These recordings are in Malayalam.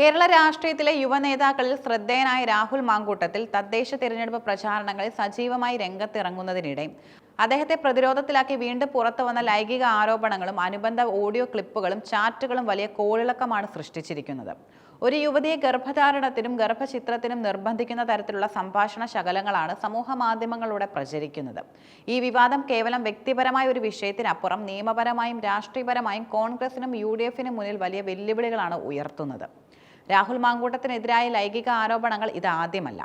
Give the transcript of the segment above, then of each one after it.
കേരള രാഷ്ട്രീയത്തിലെ യുവനേതാക്കളിൽ ശ്രദ്ധേയനായ രാഹുൽ മാങ്കൂട്ടത്തിൽ തദ്ദേശ തിരഞ്ഞെടുപ്പ് പ്രചാരണങ്ങളിൽ സജീവമായി രംഗത്തിറങ്ങുന്നതിനിടെ അദ്ദേഹത്തെ പ്രതിരോധത്തിലാക്കി വീണ്ടും പുറത്തു വന്ന ലൈംഗിക ആരോപണങ്ങളും അനുബന്ധ ഓഡിയോ ക്ലിപ്പുകളും ചാറ്റുകളും വലിയ കോളിളക്കമാണ് സൃഷ്ടിച്ചിരിക്കുന്നത്. ഒരു യുവതിയെ ഗർഭധാരണത്തിനും ഗർഭചിത്രത്തിനും നിർബന്ധിക്കുന്ന തരത്തിലുള്ള സംഭാഷണ ശകലങ്ങളാണ് സമൂഹ മാധ്യമങ്ങളിലൂടെ പ്രചരിക്കുന്നത്. ഈ വിവാദം കേവലം വ്യക്തിപരമായ ഒരു വിഷയത്തിനപ്പുറം നിയമപരമായും രാഷ്ട്രീയപരമായും കോൺഗ്രസിനും യു മുന്നിൽ വലിയ വെല്ലുവിളികളാണ് ഉയർത്തുന്നത്. രാഹുൽ മാങ്കൂട്ടത്തിനെതിരായ ലൈംഗിക ആരോപണങ്ങൾ ഇതാദ്യമല്ല.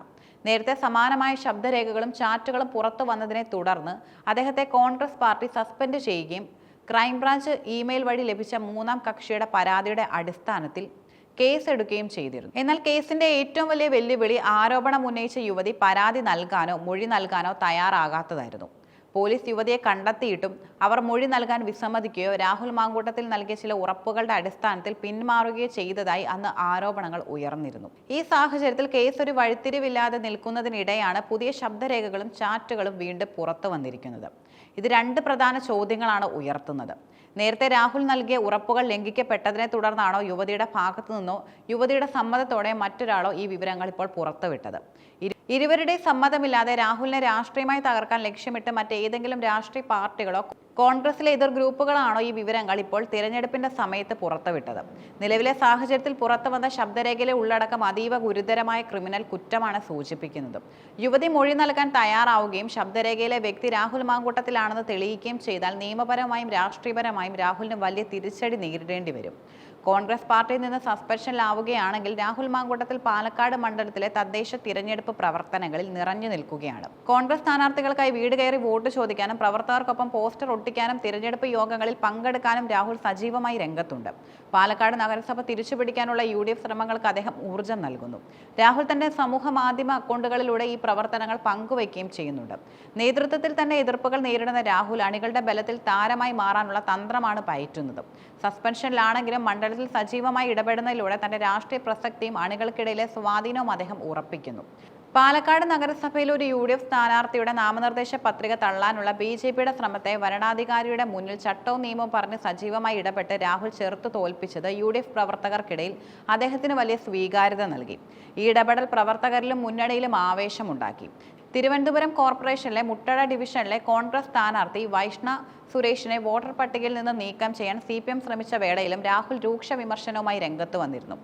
നേരത്തെ സമാനമായ ശബ്ദരേഖകളും ചാറ്റുകളും പുറത്തു വന്നതിനെ തുടർന്ന് അദ്ദേഹത്തെ കോൺഗ്രസ് പാർട്ടി സസ്പെൻഡ് ചെയ്യുകയും ക്രൈംബ്രാഞ്ച് ഇമെയിൽ വഴി ലഭിച്ച മൂന്നാം കക്ഷിയുടെ പരാതിയുടെ അടിസ്ഥാനത്തിൽ കേസ് എടുക്കുകയും ചെയ്തിരുന്നു. എന്നാൽ കേസിന്റെ ഏറ്റവും വലിയ വെല്ലുവിളി ആരോപണം ഉന്നയിച്ച യുവതി പരാതി നൽകാനോ മൊഴി നൽകാനോ തയ്യാറാകാത്തതായിരുന്നു. പോലീസ് യുവതിയെ കണ്ടെത്തിയിട്ടും അവർ മൊഴി നൽകാൻ വിസമ്മതിക്കുകയോ രാഹുൽ മാങ്കൂട്ടത്തിൽ നൽകിയ ചില ഉറപ്പുകളുടെ അടിസ്ഥാനത്തിൽ പിന്മാറുകയോ ചെയ്തതായി അന്ന് ആരോപണങ്ങൾ ഉയർന്നിരുന്നു. ഈ സാഹചര്യത്തിൽ കേസ് ഒരു വഴിത്തിരിവില്ലാതെ നിൽക്കുന്നതിനിടെയാണ് പുതിയ ശബ്ദരേഖകളും ചാറ്റുകളും വീണ്ടും പുറത്തു വന്നിരിക്കുന്നത്. ഇത് രണ്ട് പ്രധാന ചോദ്യങ്ങളാണ് ഉയർത്തുന്നത്. നേരത്തെ രാഹുൽ നൽകിയ ഉറപ്പുകൾ ലംഘിക്കപ്പെട്ടതിനെ തുടർന്നാണോ യുവതിയുടെ ഭാഗത്തു നിന്നോ യുവതിയുടെ സമ്മതത്തോടെ മറ്റൊരാളോ ഈ വിവരങ്ങൾ ഇപ്പോൾ പുറത്തുവിട്ടത്? ഇരു- ഇരുവരുടെയും സമ്മതമില്ലാതെ രാഹുലിനെ രാഷ്ട്രീയമായി തകർക്കാൻ ലക്ഷ്യമിട്ട് മറ്റേതെങ്കിലും രാഷ്ട്രീയ പാർട്ടികളോ കോൺഗ്രസിലെ എതിർ ഗ്രൂപ്പുകളാണോ ഈ വിവരങ്ങൾ ഇപ്പോൾ തിരഞ്ഞെടുപ്പിന്റെ സമയത്ത് പുറത്തുവിട്ടത്? നിലവിലെ സാഹചര്യത്തിൽ പുറത്തു വന്ന ശബ്ദരേഖയിലെ ഉള്ളടക്കം അതീവ ഗുരുതരമായ ക്രിമിനൽ കുറ്റമാണ് സൂചിപ്പിക്കുന്നത്. യുവതി മൊഴി നൽകാൻ തയ്യാറാവുകയും ശബ്ദരേഖയിലെ വ്യക്തി രാഹുൽ മാങ്കൂട്ടത്തിലാണെന്ന് തെളിയിക്കുകയും ചെയ്താൽ നിയമപരമായും രാഷ്ട്രീയപരമായും രാഹുലിന് വലിയ തിരിച്ചടി നേരിടേണ്ടി വരും. കോൺഗ്രസ് പാർട്ടിയിൽ നിന്ന് സസ്പെൻഷനിലാവുകയാണെങ്കിൽ രാഹുൽ മാങ്കൂട്ടത്തിൽ പാലക്കാട് മണ്ഡലത്തിലെ തദ്ദേശ തിരഞ്ഞെടുപ്പ് പ്രവർത്തനങ്ങളിൽ നിറഞ്ഞു നിൽക്കുകയാണ്. കോൺഗ്രസ് സ്ഥാനാർത്ഥികൾക്കായി വീട് കയറി വോട്ട് ചോദിക്കാനും പ്രവർത്തകർക്കൊപ്പം പോസ്റ്റർ ഒട്ടിക്കാനും തിരഞ്ഞെടുപ്പ് യോഗങ്ങളിൽ പങ്കെടുക്കാനും രാഹുൽ സജീവമായി രംഗത്തുണ്ട്. പാലക്കാട് നഗരസഭ തിരിച്ചുപിടിക്കാനുള്ള യു ഡി എഫ് ശ്രമങ്ങൾക്ക് അദ്ദേഹം ഊർജം നൽകുന്നു. രാഹുൽ തന്റെ സമൂഹ മാധ്യമ അക്കൗണ്ടുകളിലൂടെ ഈ പ്രവർത്തനങ്ങൾ പങ്കുവയ്ക്കുകയും ചെയ്യുന്നുണ്ട്. നേതൃത്വത്തിൽ തന്നെ എതിർപ്പുകൾ നേരിടുന്ന രാഹുൽ അണികളുടെ ബലത്തിൽ താരമായി മാറാനുള്ള തന്ത്രമാണ് പയറ്റുന്നത്. സസ്പെൻഷനിലാണെങ്കിലും മണ്ഡലത്തിൽ സജീവമായി ഇടപെടുന്നതിലൂടെ തന്റെ രാഷ്ട്രീയ പ്രസക്തിയും അണികൾക്കിടയിലെ സ്വാധീനവും അദ്ദേഹം ഉറപ്പിക്കുന്നു. പാലക്കാട് നഗരസഭയിൽ ഒരു യു ഡി എഫ് സ്ഥാനാർത്ഥിയുടെ നാമനിർദ്ദേശ പത്രിക തള്ളാനുള്ള ബി ജെ പിയുടെ ശ്രമത്തെ വരണാധികാരിയുടെ മുന്നിൽ ചട്ടവും നിയമവും പറഞ്ഞ് സജീവമായി ഇടപെട്ട് രാഹുൽ ചെറുത്തു തോൽപ്പിച്ചത് യു ഡി എഫ് പ്രവർത്തകർക്കിടയിൽ അദ്ദേഹത്തിന് വലിയ സ്വീകാര്യത നൽകി. ഈ ഇടപെടൽ പ്രവർത്തകരിലും മുന്നണിയിലും ആവേശമുണ്ടാക്കി. തിരുവനന്തപുരം കോർപ്പറേഷനിലെ മുട്ടട ഡിവിഷനിലെ കോൺഗ്രസ് സ്ഥാനാർത്ഥി വൈഷ്ണ സുരേഷിനെ വോട്ടർ പട്ടികയിൽ നിന്ന് നീക്കം ചെയ്യാൻ സി ശ്രമിച്ച വേളയിലും രാഹുൽ രൂക്ഷ വിമർശനവുമായി രംഗത്ത് വന്നിരുന്നു.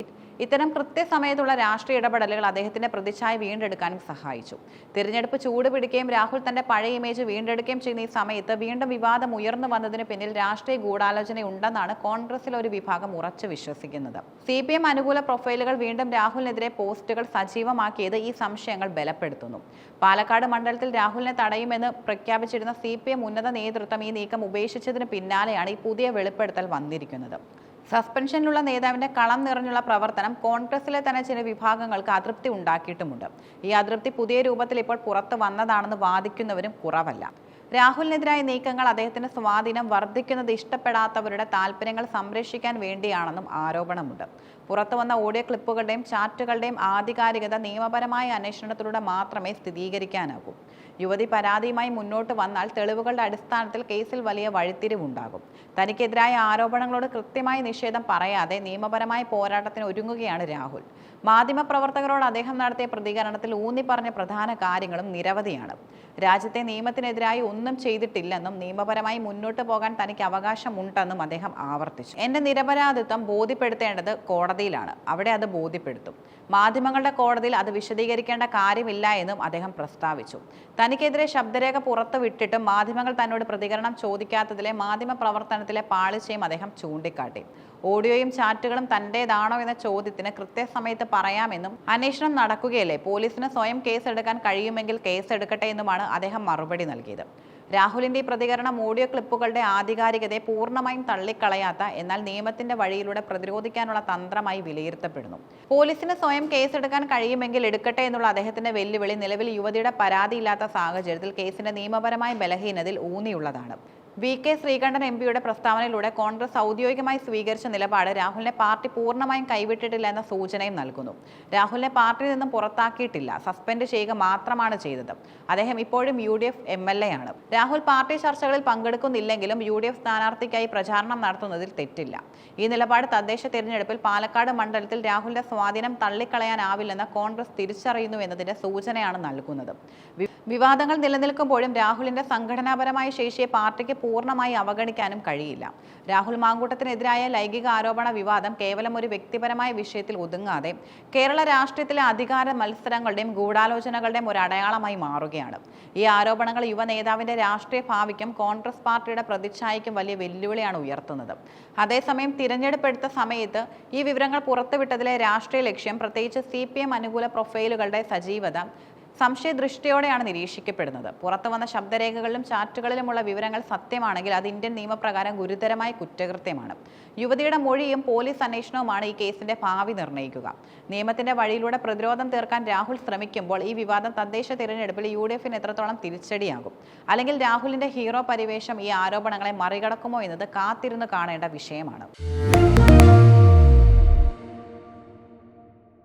ഇത്തരം കൃത്യസമയത്തുള്ള രാഷ്ട്രീയ ഇടപെടലുകൾ അദ്ദേഹത്തിന്റെ പ്രതിച്ഛായ വീണ്ടെടുക്കാനും സഹായിച്ചു. തിരഞ്ഞെടുപ്പ് ചൂടുപിടിക്കുകയും രാഹുൽ തന്റെ പഴയ ഇമേജ് വീണ്ടെടുക്കുകയും ചെയ്യുന്ന ഈ സമയത്ത് വീണ്ടും വിവാദം ഉയർന്നു വന്നതിന് പിന്നിൽ രാഷ്ട്രീയ ഗൂഢാലോചന ഉണ്ടെന്നാണ് കോൺഗ്രസിലെ ഒരു വിഭാഗം ഉറച്ചു വിശ്വസിക്കുന്നത്. സി പി എം അനുകൂല പ്രൊഫൈലുകൾ വീണ്ടും രാഹുലിനെതിരെ പോസ്റ്റുകൾ സജീവമാക്കിയത് ഈ സംശയങ്ങൾ ബലപ്പെടുത്തുന്നു. പാലക്കാട് മണ്ഡലത്തിൽ രാഹുലിനെ തടയുമെന്ന് പ്രഖ്യാപിച്ചിരുന്ന സി പി എം ഉന്നത നേതൃത്വം ഈ നീക്കം ഉപേക്ഷിച്ചതിന് പിന്നാലെയാണ് ഈ പുതിയ വെളിപ്പെടുത്തൽ വന്നിരിക്കുന്നത്. സസ്പെൻഷനിലുള്ള നേതാവിന്റെ കളം നിറഞ്ഞുള്ള പ്രവർത്തനം കോൺഗ്രസിലെ തന്നെ ചില വിഭാഗങ്ങൾക്ക് അതൃപ്തി ഉണ്ടാക്കിയിട്ടുമുണ്ട്. ഈ അതൃപ്തി പുതിയ രൂപത്തിൽ ഇപ്പോൾ പുറത്തു വന്നതാണെന്ന് വാദിക്കുന്നവരും കുറവല്ല. രാഹുലിനെതിരായ നീക്കങ്ങൾ അദ്ദേഹത്തിന്റെ സ്വാധീനം വർദ്ധിക്കുന്നത് ഇഷ്ടപ്പെടാത്തവരുടെ താല്പര്യങ്ങൾ സംരക്ഷിക്കാൻ വേണ്ടിയാണെന്നും ആരോപണമുണ്ട്. പുറത്തു വന്ന ഓഡിയോ ക്ലിപ്പുകളുടെയും ചാറ്റുകളുടെയും ആധികാരികത നിയമപരമായ അന്വേഷണത്തിലൂടെ മാത്രമേ സ്ഥിരീകരിക്കാനാകൂ. യുവതി പരാതിയുമായി മുന്നോട്ട് വന്നാൽ തെളിവുകളുടെ അടിസ്ഥാനത്തിൽ കേസിൽ വലിയ വഴിത്തിരിവുണ്ടാകും. തനിക്കെതിരായ ആരോപണങ്ങളോട് കൃത്യമായ നിഷേധം പറയാതെ നിയമപരമായ പോരാട്ടത്തിന് ഒരുങ്ങുകയാണ് രാഹുൽ. മാധ്യമപ്രവർത്തകരോട് അദ്ദേഹം നടത്തിയ പ്രതികരണത്തിൽ ഊന്നിപ്പറഞ്ഞ പ്രധാന കാര്യങ്ങളും നിരവധിയാണ്. രാജ്യത്തെ നിയമത്തിനെതിരായി ഒന്നും ചെയ്തിട്ടില്ലെന്നും നിയമപരമായി മുന്നോട്ട് പോകാൻ തനിക്ക് അവകാശമുണ്ടെന്നും അദ്ദേഹം ആവർത്തിച്ചു. എന്റെ നിരപരാധിത്വം ബോധ്യപ്പെടുത്തേണ്ടത് കോടതിയിലാണ്. അവിടെ അത് ബോധ്യപ്പെടുത്തും. മാധ്യമങ്ങളുടെ കോടതിയിൽ അത് വിശദീകരിക്കേണ്ട കാര്യമില്ല എന്നും അദ്ദേഹം പ്രസ്താവിച്ചു. തനിക്കെതിരെ ശബ്ദരേഖ പുറത്തുവിട്ടിട്ടും മാധ്യമങ്ങൾ തന്നോട് പ്രതികരണം ചോദിക്കാത്തതിലെ മാധ്യമ പ്രവർത്തനത്തിലെ പാളിച്ചയും അദ്ദേഹം ചൂണ്ടിക്കാട്ടി. ഓഡിയോയും ചാറ്റുകളും തന്റെതാണോ എന്ന ചോദ്യത്തിന് കൃത്യസമയത്ത് പറയാമെന്നും അന്വേഷണം നടക്കുകയല്ലേ? പോലീസിന് സ്വയം കേസെടുക്കാൻ കഴിയുമെങ്കിൽ കേസെടുക്കട്ടെ എന്നുമാണ് അദ്ദേഹം മറുപടി നൽകിയത്. രാഹുലിന്റെ പ്രതികരണം ഓഡിയോ ക്ലിപ്പുകളുടെ ആധികാരികതയെ പൂർണമായും തള്ളിക്കളയാത്ത എന്നാൽ നിയമത്തിന്റെ വഴിയിലൂടെ പ്രതിരോധിക്കാനുള്ള തന്ത്രമായി വിലയിരുത്തപ്പെടുന്നു. പോലീസിന് സ്വയം കേസെടുക്കാൻ കഴിയുമെങ്കിൽ എടുക്കട്ടെ എന്നുള്ള അദ്ദേഹത്തിന്റെ വെല്ലുവിളി നിലവിൽ യുവതിയുടെ പരാതിയില്ലാത്ത സാഹചര്യത്തിൽ കേസിന്റെ നിയമപരമായ ബലഹീനതയിൽ ഊന്നിയുള്ളതാണ്. വി കെ ശ്രീകണ്ഠൻ എം പിയുടെ പ്രസ്താവനയിലൂടെ കോൺഗ്രസ് ഔദ്യോഗികമായി സ്വീകരിച്ച നിലപാട് രാഹുലിനെ പാർട്ടി പൂർണമായും കൈവിട്ടിട്ടില്ല എന്ന സൂചനയും നൽകുന്നു. രാഹുലിനെ പാർട്ടിയിൽ നിന്നും പുറത്താക്കിയിട്ടില്ല. സസ്പെൻഡ് ചെയ്യുക മാത്രമാണ് ചെയ്തത്. അദ്ദേഹം ഇപ്പോഴും U D F M L A ആണ്. രാഹുൽ പാർട്ടി ചർച്ചകളിൽ പങ്കെടുക്കുന്നില്ലെങ്കിലും യു ഡി എഫ് സ്ഥാനാർത്ഥിക്കായി പ്രചാരണം നടത്തുന്നതിൽ തെറ്റില്ല. ഈ നിലപാട് തദ്ദേശ തെരഞ്ഞെടുപ്പിൽ പാലക്കാട് മണ്ഡലത്തിൽ രാഹുലിന്റെ സ്വാധീനം തള്ളിക്കളയാനാവില്ലെന്ന് കോൺഗ്രസ് തിരിച്ചറിയുന്നു എന്നതിന്റെ സൂചനയാണ് നൽകുന്നത്. വിവാദങ്ങൾ നിലനിൽക്കുമ്പോഴും രാഹുലിന്റെ സംഘടനാപരമായ ശേഷിയെ പാർട്ടിക്ക് പൂർണമായി അവഗണിക്കാനും കഴിയില്ല. രാഹുൽ മാങ്കൂട്ടത്തിനെതിരായ ലൈംഗിക ആരോപണ വിവാദം കേവലം ഒരു വ്യക്തിപരമായ വിഷയത്തിൽ ഒതുങ്ങാതെ കേരള രാഷ്ട്രീയത്തിലെ അധികാര മത്സരങ്ങളുടെയും ഗൂഢാലോചനകളുടെയും ഒരു അടയാളമായി മാറുകയാണ്. ഈ ആരോപണങ്ങൾ യുവ നേതാവിന്റെ രാഷ്ട്രീയ ഭാവിക്കും കോൺഗ്രസ് പാർട്ടിയുടെ പ്രതിച്ഛായയ്ക്കും വലിയ വെല്ലുവിളിയാണ് ഉയർത്തുന്നത്. അതേസമയം തിരഞ്ഞെടുപ്പ് എടുത്ത സമയത്ത് ഈ വിവരങ്ങൾ പുറത്തുവിട്ടതിലെ രാഷ്ട്രീയ ലക്ഷ്യം പ്രത്യേകിച്ച് സി അനുകൂല പ്രൊഫൈലുകളുടെ സജീവത സംശയദൃഷ്ടിയോടെയാണ് നിരീക്ഷിക്കപ്പെടുന്നത്. പുറത്തു വന്ന ശബ്ദരേഖകളിലും ചാറ്റുകളിലുമുള്ള വിവരങ്ങൾ സത്യമാണെങ്കിൽ അത് ഇന്ത്യൻ നിയമപ്രകാരം ഗുരുതരമായ കുറ്റകൃത്യമാണ്. യുവതിയുടെ മൊഴിയും പോലീസ് അന്വേഷണവുമാണ് ഈ കേസിന്റെ ഭാവി നിർണയിക്കുക. നിയമത്തിന്റെ വഴിയിലൂടെ പ്രതിരോധം തീർക്കാൻ രാഹുൽ ശ്രമിക്കുമ്പോൾ ഈ വിവാദം തദ്ദേശ തിരഞ്ഞെടുപ്പിൽ യു ഡി എഫിന് എത്രത്തോളം തിരിച്ചടിയാകും? അല്ലെങ്കിൽ രാഹുലിന്റെ ഹീറോ പരിവേഷം ഈ ആരോപണങ്ങളെ മറികടക്കുമോ എന്നത് കാത്തിരുന്ന് കാണേണ്ട വിഷയമാണ്.